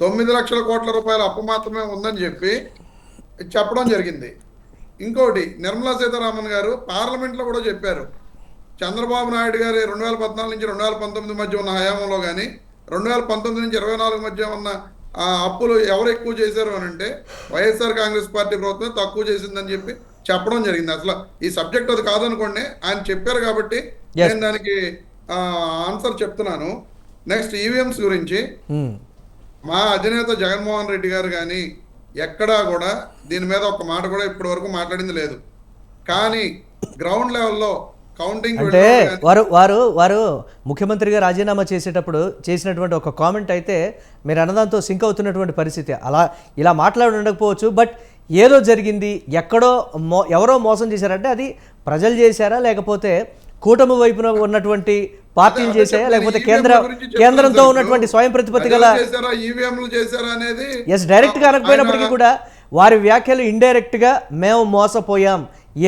తొమ్మిది లక్షల కోట్ల రూపాయల అప్పు మాత్రమే ఉందని చెప్పి చెప్పడం జరిగింది. ఇంకోటి నిర్మలా సీతారామన్ గారు పార్లమెంట్లో కూడా చెప్పారు. చంద్రబాబు నాయుడు గారి రెండు వేల పద్నాలుగు నుంచి రెండు వేల పంతొమ్మిది మధ్య ఉన్న హయాంలో కానీ రెండు వేల పంతొమ్మిది నుంచి ఇరవై నాలుగు మధ్య ఉన్న ఆ అప్పులు ఎవరు ఎక్కువ చేశారు అని అంటే వైఎస్ఆర్ కాంగ్రెస్ పార్టీ ప్రభుత్వం తక్కువ చేసిందని చెప్పి చెప్పడం జరిగింది. అసలు ఈ సబ్జెక్ట్ అది కాదనుకోండి ఆయన చెప్పారు కాబట్టి. నేను దానికి ఆన్సర్ చెప్తున్నాను. నెక్స్ట్ ఈవీఎంస్ గురించి. ఉమ్. మా అధినేత జగన్మోహన్ రెడ్డి గారు కానీ ఎక్కడా కూడా దీని మీద ఒక మాట కూడా ఇప్పటి వరకు మాట్లాడింది లేదు. కానీ గ్రౌండ్ లెవెల్లో కౌంటింగ్ అంటే వారు వారు వారు ముఖ్యమంత్రిగా రాజీనామా చేసేటప్పుడు చేసినటువంటి ఒక కామెంట్ అయితే మీరు అన్నదాంతో సింక్ అవుతున్నటువంటి పరిస్థితి. అలా ఇలా మాట్లాడి ఉండకపోవచ్చు బట్ ఏదో జరిగింది ఎక్కడో మో ఎవరో మోసం చేశారంటే అది ప్రజలు చేశారా లేకపోతే కూటమి వైపున ఉన్నటువంటి పార్టీలు చేశాయా? లేకపోతే కేంద్ర కేంద్రంతో ఉన్నటువంటి స్వయం ప్రతిపత్తి గల చేశారా? ఈవీఎంలు చేశారా అనేది ఎస్ డైరెక్ట్గా అనకపోయినప్పటికీ కూడా వారి వ్యాఖ్యలు ఇండైరెక్ట్గా మేము మోసపోయాం.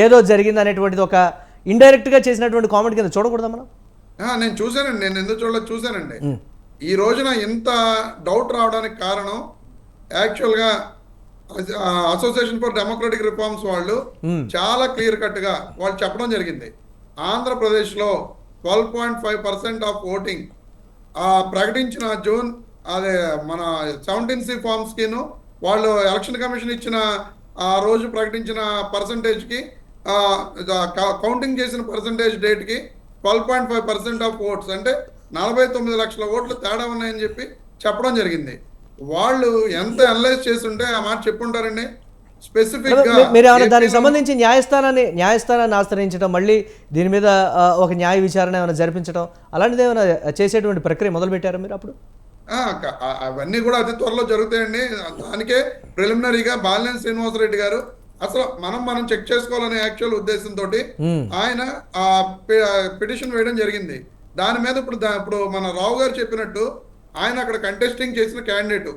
ఏదో జరిగింది అనేటువంటిది ఒక ఇండైరెక్ట్గా చేసినటువంటి కామెంట్ కింద చూడకూడదా మనం? నేను చూశానండి. నేను ఎందుకు చూడలేదు? చూశానండి. ఈ రోజున ఇంత డౌట్ రావడానికి కారణం యాక్చువల్గా అసోసియేషన్ ఫర్ డెమోక్రటిక్ రిఫార్మ్స్ వాళ్ళు. చాలా క్లియర్ కట్గా వాళ్ళు చెప్పడం జరిగింది. ఆంధ్రప్రదేశ్లో twelve point five percent of voting ప్రకటించిన జూన్ అదే మన సెవెంటీన్ సి ఫార్మ్స్ వాళ్ళు ఎలక్షన్ కమిషన్ ఇచ్చిన ఆ రోజు ప్రకటించిన పర్సంటేజ్కి కౌంటింగ్ చేసిన పర్సంటేజ్ డేట్కి twelve point five percent of votes అంటే నలభై తొమ్మిది లక్షల ఓట్లు తేడా ఉన్నాయని చెప్పి చెప్పడం జరిగింది. వాళ్ళు ఎంత అనలైజ్ చేస్తుంటే ఆ మాట చెప్పుంటారండి? మీరు ఏమైనా దానికి సంబంధించి న్యాయస్థానాన్ని న్యాయస్థానాన్ని ఆశ్రయించడం మళ్ళీ దీని మీద ఒక న్యాయ విచారణ ఏమైనా జరిపించడం అలాంటిది ఏమైనా చేసేటువంటి ప్రక్రియ మొదలు పెట్టారా మీరు అప్పుడు? అవన్నీ కూడా అతి త్వరలో జరుగుతాయండి. దానికే ప్రిలిమినరీగా బాలినేని శ్రీనివాసరెడ్డి గారు అసలు మనం మనం చెక్ చేసుకోవాలనే యాక్చువల్ ఉద్దేశంతో. ఆయన ఆ పిటిషన్ వేయడం జరిగింది. దాని మీద ఇప్పుడు ఇప్పుడు మన రావు గారు చెప్పినట్టు ఆయన అక్కడ కంటెస్టింగ్ చేసిన క్యాండిడేట్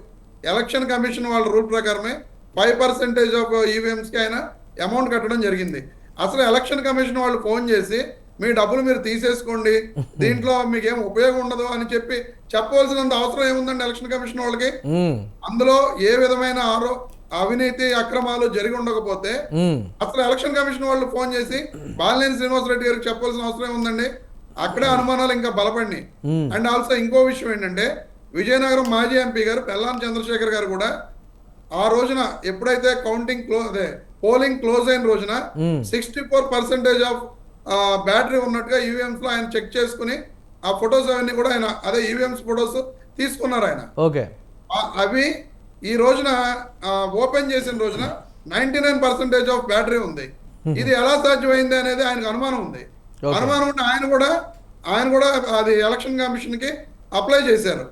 ఎలక్షన్ కమిషన్ వాళ్ళ రూల్ ప్రకారమే ఫైవ్ పర్సెంటేజ్ ఆఫ్ ఈవీఎంస్కి ఆయన అమౌంట్ కట్టడం జరిగింది అసలు ఎలక్షన్ కమిషన్ వాళ్ళు ఫోన్ చేసి మీ డబ్బులు మీరు తీసేసుకోండి దీంట్లో మీకు ఏం ఉపయోగం ఉండదు అని చెప్పి చెప్పవలసినంత అవసరం ఏముందండి ఎలక్షన్ కమిషన్ వాళ్ళకి. అందులో ఏ విధమైన ఆరో అవినీతి అక్రమాలు జరిగి ఉండకపోతే. అసలు ఎలక్షన్ కమిషన్ వాళ్ళు ఫోన్ చేసి బాలినేని శ్రీనివాస్ రెడ్డి గారికి చెప్పాల్సిన అవసరం ఏముందండి అక్కడే అనుమానాలు ఇంకా బలపడినాయి మ్మ్. అండ్ ఆల్సో ఇంకో విషయం ఏంటంటే విజయనగరం మాజీ ఎంపీ గారు పెల్లాం చంద్రశేఖర్ గారు కూడా ఆ రోజున ఎప్పుడైతే కౌంటింగ్ క్లోజ్ అదే పోలింగ్ క్లోజ్ అయిన రోజున. Sixty four percentage of battery ఉన్నట్టుగా ఈవీఎంస్లో ఆయన చెక్ చేసుకుని ఆ ఫొటోస్ అవన్నీ కూడా ఆయన అదే ఈవీఎంస్ ఫొటోస్ తీసుకున్నారు ఆయన ఓకే అవి ఈ రోజున ఓపెన్ చేసిన రోజున ninety nine percentage of battery ఉంది ఇది ఎలా సాధ్యమైంది అనేది ఆయనకు అనుమానం ఉంది. అనుమానం ఉంటే ఆయన కూడా ఆయన కూడా అది ఎలక్షన్ కమిషన్కి అప్లై చేశారు.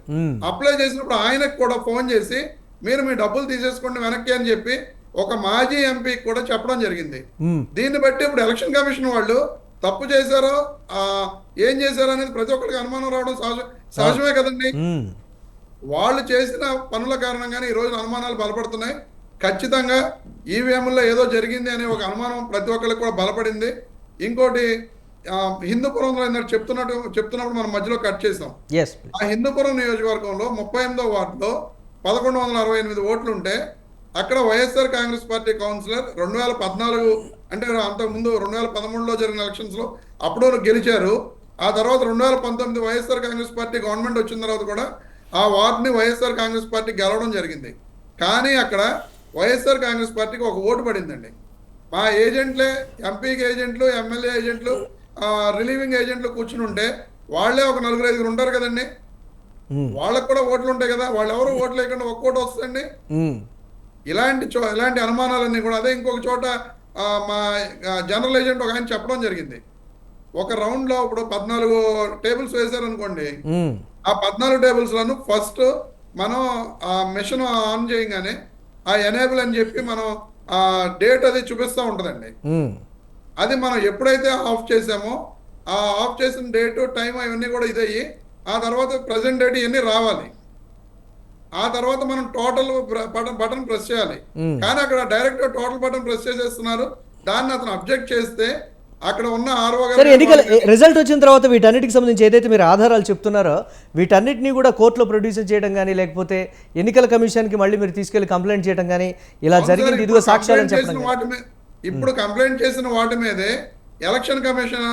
అప్లై చేసినప్పుడు ఆయనకు కూడా ఫోన్ చేసి మీరు మీ డబ్బులు తీసేసుకోండి వెనక్కి అని చెప్పి ఒక మాజీ ఎంపీకి కూడా చెప్పడం జరిగింది. దీన్ని బట్టి ఇప్పుడు ఎలక్షన్ కమిషన్ వాళ్ళు తప్పు చేశారో ఆ, ఏం చేశారో అనేది ప్రతి ఒక్కరికి అనుమానం రావడం సహజ సహజమే కదండి. వాళ్ళు చేసిన పనుల కారణంగానే ఈ రోజు అనుమానాలు బలపడుతున్నాయి. ఖచ్చితంగా ఈవీఎంలో ఏదో జరిగింది అనే ఒక అనుమానం ప్రతి ఒక్కరికి కూడా బలపడింది. ఇంకోటి హిందూపురంలో ఇందాక చెప్తున్నట్టు చెప్తున్నప్పుడు మనం మధ్యలో కట్ చేసాం. ఆ హిందూపురం నియోజకవర్గంలో ముప్పై ఎనిమిదో వార్డులో పదకొండు వందల అరవై ఎనిమిది ఓట్లు ఉంటే అక్కడ వైఎస్ఆర్ కాంగ్రెస్ పార్టీ కౌన్సిలర్ రెండు వేల పద్నాలుగు అంటే అంతకుముందు రెండు వేల పదమూడులో జరిగిన ఎలక్షన్స్లో అప్పుడు గెలిచారు. ఆ తర్వాత రెండు వేల పంతొమ్మిది వైఎస్ఆర్ కాంగ్రెస్ పార్టీ గవర్నమెంట్ వచ్చిన తర్వాత కూడా ఆ వార్డుని వైఎస్ఆర్ కాంగ్రెస్ పార్టీ గెలవడం జరిగింది. కానీ అక్కడ వైఎస్ఆర్ కాంగ్రెస్ పార్టీకి ఒక ఓటు పడిందండి. మా ఏజెంట్లే ఎంపీకి ఏజెంట్లు ఎమ్మెల్యే ఏజెంట్లు రిలీవింగ్ ఏజెంట్లు కూర్చుని ఉంటే వాళ్ళే ఒక నలుగురు ఐదుగురు ఉంటారు కదండి. వాళ్ళకు కూడా ఓట్లు ఉంటాయి కదా వాళ్ళు ఎవరు ఓట్లు లేకుండా ఒక్క ఓటు వస్తుందండి మ్మ్. ఇలాంటి చో ఇలాంటి అనుమానాలన్నీ కూడా అదే ఇంకొక చోట మా జనరల్ ఏజెంట్ ఒక ఆయన చెప్పడం జరిగింది ఒక రౌండ్లో ఇప్పుడు పద్నాలుగు టేబుల్స్ వేశారనుకోండి మ్మ్. ఆ పద్నాలుగు టేబుల్స్లను ఫస్ట్ మనం ఆ మెషిన్ ఆన్ చేయగానే ఆ ఎనేబుల్ అని చెప్పి మనం ఆ డేట్ అది చూపిస్తూ ఉంటుందండి. అది మనం ఎప్పుడైతే ఆఫ్ చేసామో ఆ ఆఫ్ చేసిన డేట్ టైం అవన్నీ కూడా ఇదయ్యి ఆ తర్వాత ప్రజెంట్ డేట్ ఇవన్నీ రావాలి. ఆ తర్వాత మనం టోటల్ బటన్ బటన్ ప్రెస్ చేయాలి. కానీ అక్కడ డైరెక్ట్ టోటల్ బటన్ ప్రెస్ చేసేస్తున్నారు. దాన్ని అతను అబ్జెక్ట్ చేస్తే అక్కడ ఉన్న ఆర్ఓ సరే ఎన్నికల రిజల్ట్ వచ్చిన తర్వాత వీటన్నిటికి సంబంధించి ఏదైతే మీరు ఆధారాలు చెప్తున్నారో వీటన్నిటిని కూడా కోర్టులో ప్రొడ్యూస్ చేయడం కానీ లేకపోతే ఎన్నికల కమిషన్కి మళ్ళీ మీరు తీసుకెళ్ళి కంప్లైంట్ చేయడం కానీ ఇలా జరిగింది. ఇదిగో చెప్పడం. వాటి మీద ఇప్పుడు కంప్లైంట్ చేసిన వాటి మీదే ఎలక్షన్ కమిషన్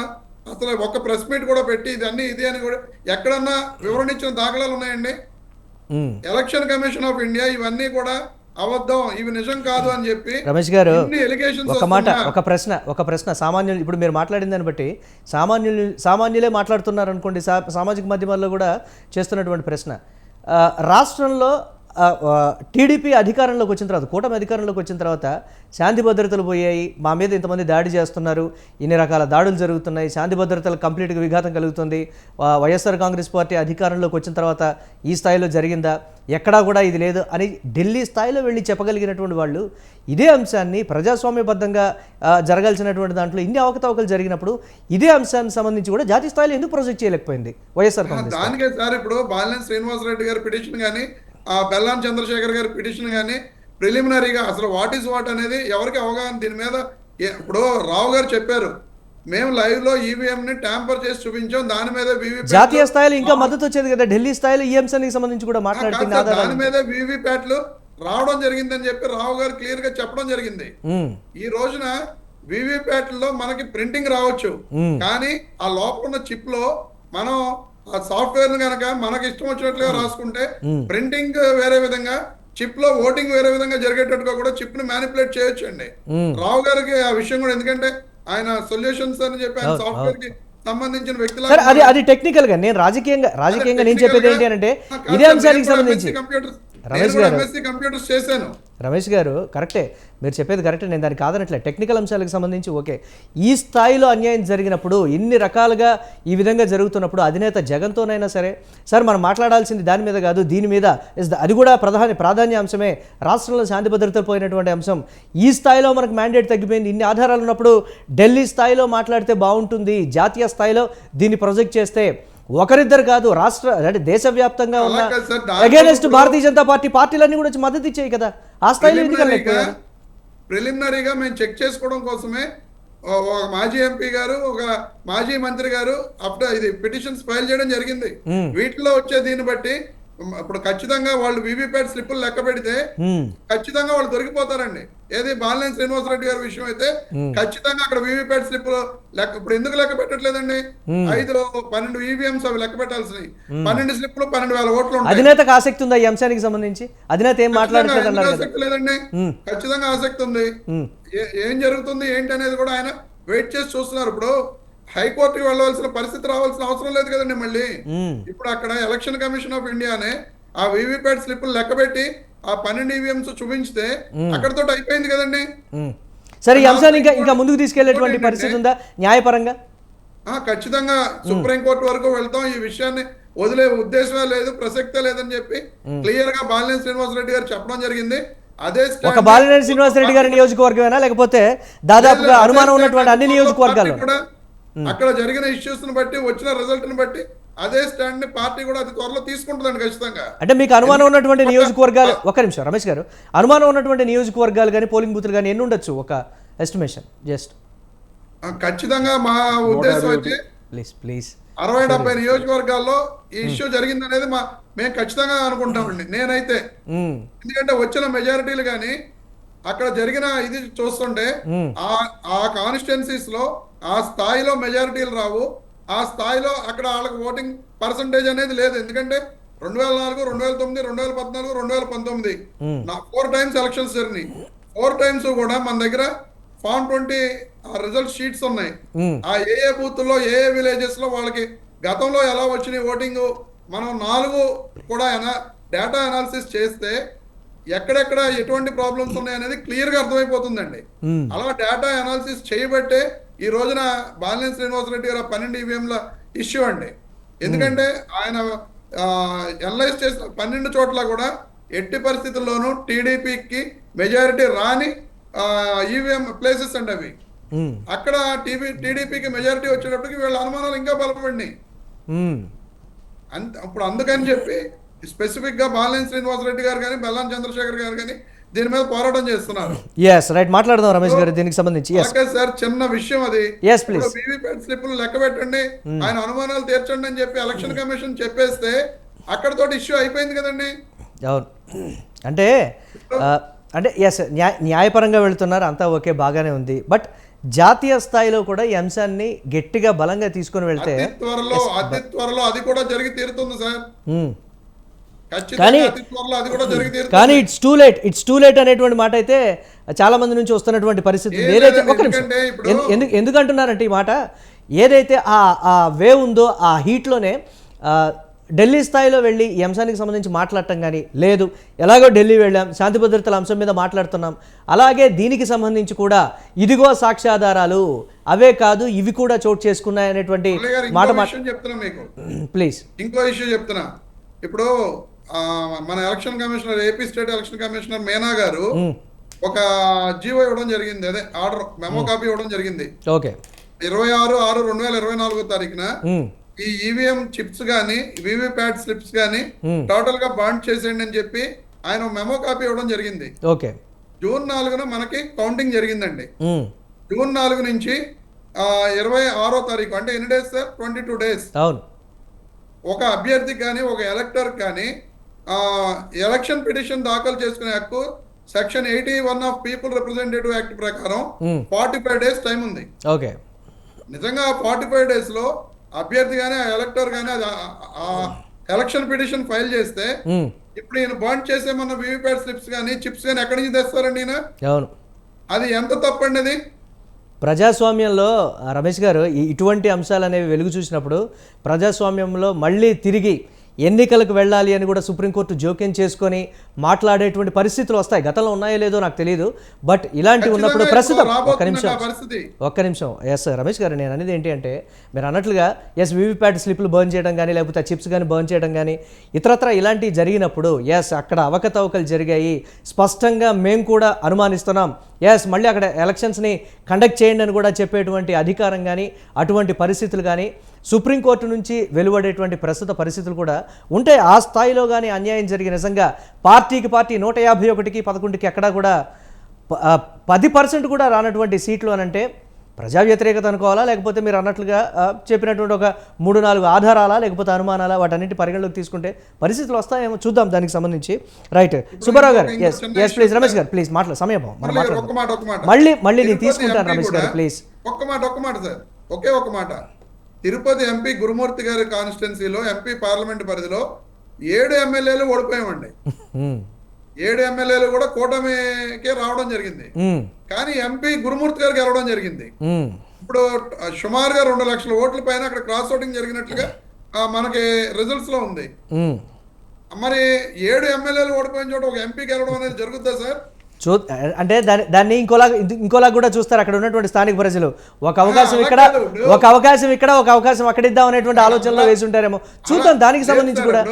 అసలు ఒక ప్రెస్ మీట్ కూడా పెట్టి ఇది అన్ని ఇది అని కూడా ఎక్కడన్నా వివరణ ఇచ్చిన దాఖలాలు ఉన్నాయండి. ఎలక్షన్ కమిషన్ ఆఫ్ ఇండియా ఇవన్నీ కూడా అబద్ధం ఇవి నిజం కాదు అని చెప్పి రమేష్ గారు ఒక మాట. ఒక ప్రశ్న ఒక ప్రశ్న సామాన్యులు ఇప్పుడు మీరు మాట్లాడిన దాన్ని బట్టి సామాన్యులు సామాన్యులే మాట్లాడుతున్నారు అనుకోండి సామాజిక మాధ్యమాల్లో కూడా చేస్తున్నటువంటి ప్రశ్న రాష్ట్రంలో టీడీపీ అధికారంలోకి వచ్చిన తర్వాత కూటమి అధికారంలోకి వచ్చిన తర్వాత శాంతి భద్రతలు పోయాయి. మా మీద ఇంతమంది దాడి చేస్తున్నారు. ఇన్ని రకాల దాడులు జరుగుతున్నాయి. శాంతి భద్రతలు కంప్లీట్గా విఘాతం కలుగుతుంది. వైఎస్ఆర్ కాంగ్రెస్ పార్టీ అధికారంలోకి వచ్చిన తర్వాత ఈ స్థాయిలో జరిగిందా? ఎక్కడా కూడా ఇది లేదు అని ఢిల్లీ స్థాయిలో వెళ్ళి చెప్పగలిగినటువంటి వాళ్ళు ఇదే అంశాన్ని ప్రజాస్వామ్యబద్ధంగా జరగాల్సినటువంటి దాంట్లో ఇన్ని అవకతవకలు జరిగినప్పుడు ఇదే అంశానికి సంబంధించి కూడా జాతీయ స్థాయిలో ఎందుకు ప్రొజెక్ట్ చేయలేకపోయింది వైఎస్ఆర్ కాంగ్రెస్ దానికే సార్ ఇప్పుడు బాలినేని శ్రీనివాసరెడ్డి గారి పిటిషన్ కానీ ఆ బెల్లాం చంద్రశేఖర్ గారి పిటిషన్ కానీ ప్రిలిమినరీగా అసలు వాట్ ఈస్ వాట్ అనేది ఎవరికి అవగాహన దీని మీద ఇప్పుడు రావు గారు చెప్పారు. మేము లైవ్లో ఈవీఎం ని ట్యాంపర్ చేసి చూపించాం. దాని మీద జాతీయ స్థాయిలో ఇంకా మద్దతు వచ్చేది కదా ఢిల్లీ స్థాయిలో ఈ అంశానికి సంబంధించి కూడా మాట్లాడుతున్న దాని మీద వీవీ ప్యాట్లు రావడం జరిగిందని చెప్పి రావు గారు క్లియర్గా చెప్పడం జరిగింది. ఈ రోజున లో మనకి ప్రింటింగ్ రావచ్చు. కానీ ఆ లోపల ఉన్న చిప్లో మనం ఆ సాఫ్ట్వేర్ కనుక మనకి ఇష్టం వచ్చినట్లుగా రాసుకుంటే ప్రింటింగ్ వేరే విధంగా చిప్లో ఓటింగ్ వేరే విధంగా జరిగేటట్టుగా కూడా చిప్ని మ్యానిపులేట్ చేయొచ్చు అండి మ్మ్. రావు గారికి ఆ విషయం కూడా ఎందుకంటే ఆయన సొల్యూషన్స్ అని చెప్పి ఆయన సాఫ్ట్వేర్కి సంబంధించిన వ్యక్తుల అది అది టెక్నికల్గా నేను రాజకీయంగా రాజకీయంగా నేను చెప్పేది ఏంటి అంటే ఇదే అంశానికి సంబంధించి. రమేష్ గారు. చేశాను. రమేష్ గారు కరెక్టే. మీరు చెప్పేది కరెక్టే నేను దానికి కాదనట్లే. టెక్నికల్ అంశాలకు సంబంధించి ఓకే. ఈ స్థాయిలో అన్యాయం జరిగినప్పుడు ఇన్ని రకాలుగా ఈ విధంగా జరుగుతున్నప్పుడు అధినేత జగన్తోనైనా సరే సార్ మనం మాట్లాడాల్సింది దాని మీద కాదు దీని మీద అది కూడా ప్రధాన ప్రాధాన్య అంశమే. రాష్ట్రంలో శాంతి భద్రతలు పోయినటువంటి అంశం. ఈ స్థాయిలో మనకు మ్యాండేట్ తగ్గిపోయింది. ఇన్ని ఆధారాలు ఉన్నప్పుడు ఢిల్లీ స్థాయిలో మాట్లాడితే బాగుంటుంది జాతీయ స్థాయిలో దీన్ని ప్రొజెక్ట్ చేస్తే ఒకరిద్దరు కాదు రాష్ట్ర అంటే దేశవ్యాప్తంగా ఉన్న అగేనెస్ట్ భారతీయ జనతా పార్టీ పార్టీలన్నీ కూడా వచ్చి మద్దతు ఇచ్చాయి కదా. ఆ స్థాయిలో ప్రిలిమినరీగా మేము చెక్ చేసుకోవడం కోసమే ఒక మాజీ ఎంపీ గారు ఒక మాజీ మంత్రి గారు అప్పుడు ఇది పిటిషన్స్ ఫైల్ చేయడం జరిగింది. వీటిలో వచ్చే దీన్ని బట్టి ఇప్పుడు ఖచ్చితంగా వాళ్ళు వీవీప్యాట్ స్లిప్పులు లెక్క పెడితే. ఖచ్చితంగా వాళ్ళు దొరికిపోతారండి. ఏది బాలినేని శ్రీనివాసరెడ్డి గారి విషయం అయితే ఖచ్చితంగా అక్కడ వీవీప్యాట్ స్లిప్పులు లెక్క ఇప్పుడు ఎందుకు లెక్క పెట్టట్లేదండి? ఐదు పన్నెండు ఈవీఎంస్ అవి లెక్క పెట్టాల్సినవి. పన్నెండు స్లిప్పులు పన్నెండు వేల ఓట్లు ఉంటాయి. అధినేతకు ఆసక్తి ఉందా ఈ అంశానికి సంబంధించి? అధినేత ఏం కదా. ఆసక్తి లేదండి? ఖచ్చితంగా ఆసక్తి ఉంది. ఏం జరుగుతుంది ఏంటి అనేది కూడా ఆయన వెయిట్ చేసి చూస్తున్నారు. ఇప్పుడు హైకోర్టుకి వెళ్ళవలసిన పరిస్థితి రావాల్సిన అవసరం లేదు కదండి మళ్ళీ. ఇప్పుడు అక్కడ ఎలక్షన్ కమిషన్ ఆఫ్ ఇండియానే ఆ వీవీప్యాట్ స్లిప్పులు లెక్క పెట్టి ఆ పన్నెండు ఈవీఎంస్ చూపించితే అక్కడతో అయిపోయింది కదండి. సరే ఈ అంశాన్ని ఇంకా ఇంకా ముందుకు తీసుకెళ్ళేటువంటి పరిస్థితి ఉందా? న్యాయపరంగా? ఖచ్చితంగా సుప్రీంకోర్టు వరకు వెళ్తాం. ఈ విషయాన్ని వదిలే ఉద్దేశమే లేదు ప్రసక్తే లేదని చెప్పి క్లియర్గా బాలినేని శ్రీనివాసరెడ్డి గారు చెప్పడం జరిగింది. అదే ఒక బాలినేని శ్రీనివాసరెడ్డి గారి నియోజకవర్గమేనా? లేకపోతే దాదాపుగా అనుమానం ఉన్నటువంటి అన్ని కూడా అక్కడ జరిగిన ఇష్యూస్ని బట్టి వచ్చిన రిజల్ట్ని బట్టి అదే స్టాండ్ని పార్టీ కూడా అతి త్వరలో తీసుకుంటుందండి ఖచ్చితంగా. అంటే మీకు అనుమానం ఉన్నటువంటి నియోజకవర్గాలు ఒక నిమిషం రమేష్ గారు. అనుమానం ఉన్నటువంటి నియోజకవర్గాలు కానీ పోలింగ్ బూత్లు కానీ ఎన్ని ఉండొచ్చు? ఒక ఎస్టిమేషన్ జస్ట్ ఖచ్చితంగా మా ఉద్దేశం వచ్చి ప్లీజ్ ప్లీజ్. అరవై డెబ్బై నియోజకవర్గాల్లో ఈ ఇష్యూ జరిగింది అనేది మా మేము ఖచ్చితంగా అనుకుంటామండి నేనైతే. ఎందుకంటే వచ్చిన మెజారిటీలు కానీ అక్కడ జరిగిన ఇది చూస్తుంటే ఆ ఆ కాన్స్టిట్యున్సీస్లో ఆ స్థాయిలో మెజారిటీలు రావు. ఆ స్థాయిలో అక్కడ వాళ్ళకి ఓటింగ్ పర్సంటేజ్ అనేది లేదు. ఎందుకంటే రెండు వేల నాలుగు రెండు వేల తొమ్మిది రెండు వేల పద్నాలుగు రెండు వేల పంతొమ్మిది నా ఫోర్ టైమ్స్ ఎలక్షన్స్ జరిగినాయి. ఫోర్ టైమ్స్ కూడా మన దగ్గర ఫామ్ ట్వంటీ రిజల్ట్ షీట్స్ ఉన్నాయి. ఆ ఏ ఏ బూత్లో ఏ ఏ విలేజెస్లో వాళ్ళకి గతంలో ఎలా వచ్చినాయి ఓటింగ్ మనం నాలుగు కూడా డేటా అనాలిసిస్ చేస్తే ఎక్కడెక్కడ ఎటువంటి ప్రాబ్లమ్స్ ఉన్నాయి అనేది క్లియర్గా అర్థమైపోతుందండి. అలా డేటా అనాలిసిస్ చేయబట్టే ఈ రోజున బాలినేని శ్రీనివాసరెడ్డి గారు పన్నెండు ఈవీఎంల ఇష్యూ అండి. ఎందుకంటే ఆయన ఎనలైజ్ చేసిన పన్నెండు చోట్ల కూడా ఎట్టి పరిస్థితుల్లోనూ టీడీపీకి మెజారిటీ రాని ఈవీఎం ప్లేసెస్ అండి అవి. అక్కడ టీవీ టీడీపీకి మెజారిటీ వచ్చేటప్పటికి వీళ్ళ అనుమానాలు ఇంకా బలపడినాయి. అంత అప్పుడు అందుకని చెప్పి స్పెసిఫిక్గా బాలినేని శ్రీనివాసరెడ్డి గారు కానీ బెల్లాం చంద్రశేఖర్ గారు కానీ దీని మీద పోరాటం చేస్తున్నారు. ఎస్ రైట్ మాట్లాడదాం రమేష్ గారు దీనికి సంబంధించి. ఎస్ సార్ చిన్న విషయం అది. Yes, please. వీవీప్యాట్ స్లిప్లు లెక్క పెట్టండి. ఆయన అనుమానాలు తీర్చండి అని చెప్పి ఎలక్షన్ కమిషన్ చెప్పేస్తే అక్కడతోటి ఇష్యూ అయిపోయింది కదండి. అవును. అంటే అంటే ఎస్ న్యాయ న్యాయపరంగా వెళుతున్నారు. అంతా ఓకే బాగానే ఉంది. బట్ జాతీయ స్థాయిలో కూడా ఈ అంశాన్ని గట్టిగా బలంగా తీసుకొని వెళ్తే త్వరలో అతి త్వరలో అది కూడా జరిగి తీరుతుంది సార్. ఖచ్చితంగా కానీ- కానీ it's too late it's too late అనేటువంటి మాట అయితే చాలా మంది నుంచి వస్తున్నటువంటి పరిస్థితి. ఏదైతే ఒక నిమిషం. ఎందుకు ఎందుకు అంటున్నారంటే ఈ మాట? ఏదైతే ఆ ఆ వే ఉందో ఆ హీట్లోనే ఢిల్లీ స్థాయిలో వెళ్ళి ఈ అంశానికి సంబంధించి మాట్లాడటం కానీ లేదు. ఎలాగో ఢిల్లీ వెళ్ళాం శాంతి భద్రతల అంశం మీద మాట్లాడుతున్నాం. అలాగే దీనికి సంబంధించి కూడా ఇదిగో సాక్ష్యాధారాలు. అవే కాదు ఇవి కూడా చోటు చేసుకున్నాయి అనేటువంటి మాట విషయం చెప్తున్నా మీకు. ప్లీజ్ ఇంకో ఇష్యూ చెప్తున్నా. ఇప్పుడు మన election commissioner AP state election commissioner Meena garu ఒక జీవో ఇవ్వడం జరిగింది. అదే ఆర్డర్ మెమో కాపీ ఇవ్వడం జరిగింది. ఓకే. ఇరవై ఆరు ఆరు రెండు వేల ఇరవై నాలుగో తారీఖున ఈ ఈవీఎం చిప్స్ గానీ ప్యాడ్ స్లిప్స్ గానీ Hmm. టోటల్గా బాండ్ చేసేయండి అని చెప్పి ఆయన మెమో కాపీ ఇవ్వడం జరిగింది. ఓకే. జూన్ నాలుగున మనకి కౌంటింగ్ జరిగిందండి. జూన్ నాలుగు నుంచి ఇరవై ఆరో తారీఖు అంటే ఎన్ని days sir? Twenty two days. అవును. ఒక అభ్యర్థికి కానీ ఒక ఎలక్టర్ కానీ ఎలక్షన్ పిటిషన్ దాఖలు చేసుకునే హక్కు section eighty one of people representative act ప్రకారం Hmm. Forty five days time ఉంది. ఓకే నిజంగా ఫార్టీ ఫైవ్ డేస్లో అభ్యర్థి ఆ ఎలక్టర్ ఆ ఎలక్షన్ పిటిషన్ ఫైల్ చేస్తే మ్మ్. ఇప్పుడు ఈయన బాండ్ చేసేమన్న వీవీప్యాట్ స్లిప్స్ కానీ చిప్స్ కానీ ఎక్కడి నుంచి తెస్తారండి ఈయన? అవును. అది ఎంత తప్పండి అది? ప్రజాస్వామ్యంలో రమేష్ గారు ఇటువంటి అంశాలు అనేవి వెలుగు చూసినప్పుడు ప్రజాస్వామ్యంలో మళ్ళీ తిరిగి ఎన్నికలకు వెళ్ళాలి అని కూడా సుప్రీంకోర్టు జోక్యం చేసుకొని మాట్లాడేటువంటి పరిస్థితులు వస్తాయి. గతంలో ఉన్నాయో లేదో నాకు తెలియదు బట్ ఇలాంటివి ఉన్నప్పుడు ప్రస్తుతం ఒక్క నిమిషం. ఒక్క నిమిషం. ఎస్ రమేష్ గారు నేను అనేది ఏంటి అంటే మీరు అన్నట్లుగా ఎస్ వీవీప్యాట్ స్లిప్లు బర్న్ చేయడం కానీ లేకపోతే చిప్స్ కానీ బర్న్ చేయడం కానీ ఇతరత్ర ఇలాంటివి జరిగినప్పుడు ఎస్ అక్కడ అవకతవకలు జరిగాయి. స్పష్టంగా మేము కూడా అనుమానిస్తున్నాం. ఎస్ మళ్ళీ అక్కడ ఎలక్షన్స్ని కండక్ట్ చేయండి అని కూడా చెప్పేటువంటి అధికారం కానీ అటువంటి పరిస్థితులు కానీ సుప్రీంకోర్టు నుంచి వెలువడేటువంటి ప్రస్తుత పరిస్థితులు కూడా ఉంటే ఆ స్థాయిలో కానీ అన్యాయం జరిగి నిజంగా పార్టీకి పార్టీ నూట యాభై ఒకటికి పదకొండుకి ఎక్కడా కూడా ప- పది పర్సెంట్ కూడా రానటువంటి సీట్లు అని అంటే ప్రజా వ్యతిరేకత అనుకోవాలా? లేకపోతే మీరు అన్నట్లుగా చెప్పినటువంటి ఒక మూడు నాలుగు ఆధారాలా? లేకపోతే అనుమానాలా? వాటన్నిటి పరిగణలోకి తీసుకుంటే పరిస్థితులు వస్తాయేమో చూద్దాం దానికి సంబంధించి. రైట్ సుబ్బారావు గారు ఎస్ ప్లీజ్ రమేష్ గారు ప్లీజ్ మాట్లాడు సమయం మనం మురళి గారు, మాట్లాడదాం. ఒక్క మాట ఒక్క మాట. మళ్ళీ మళ్ళీ నేను తీసుకుంటాను రమేష్ గారు ప్లీజ్ ఒక్క మాట ఒక్క మాట సార్. ఒకే ఒక మాట. తిరుపతి ఎంపీ గురుమూర్తి గారి కాన్స్టిట్యున్సీలో ఎంపీ పార్లమెంట్ పరిధిలో ఏడు ఎమ్మెల్యేలు ఓడిపోయామండి. ఏడు ఎమ్మెల్యేలు కూడా కూటమికే రావడం జరిగింది. కానీ ఎంపీ గురుమూర్తి గారికి గెలవడం జరిగింది. ఇప్పుడు సుమారుగా రెండు లక్షల ఓట్ల పైన అక్కడ క్రాస్ ఓటింగ్ జరిగినట్లుగా మనకి రిజల్ట్స్లో ఉంది. మరి ఏడు ఎమ్మెల్యేలు ఓడిపోయిన చోట ఒక ఎంపీ గెలవడం అనేది జరుగుద్దా సార్? చూ అంటే దాన్ని దాన్ని ఇంకోలా ఇంకోలా కూడా చూస్తారు అక్కడ ఉన్నటువంటి స్థానిక ప్రజలు. ఒక అవకాశం ఇక్కడ. ఒక అవకాశం ఇక్కడ ఒక అవకాశం అక్కడ ఇద్దాం అనేటువంటి ఆలోచనలో వేసి ఉంటారేమో. చూద్దాం దానికి సంబంధించి కూడా.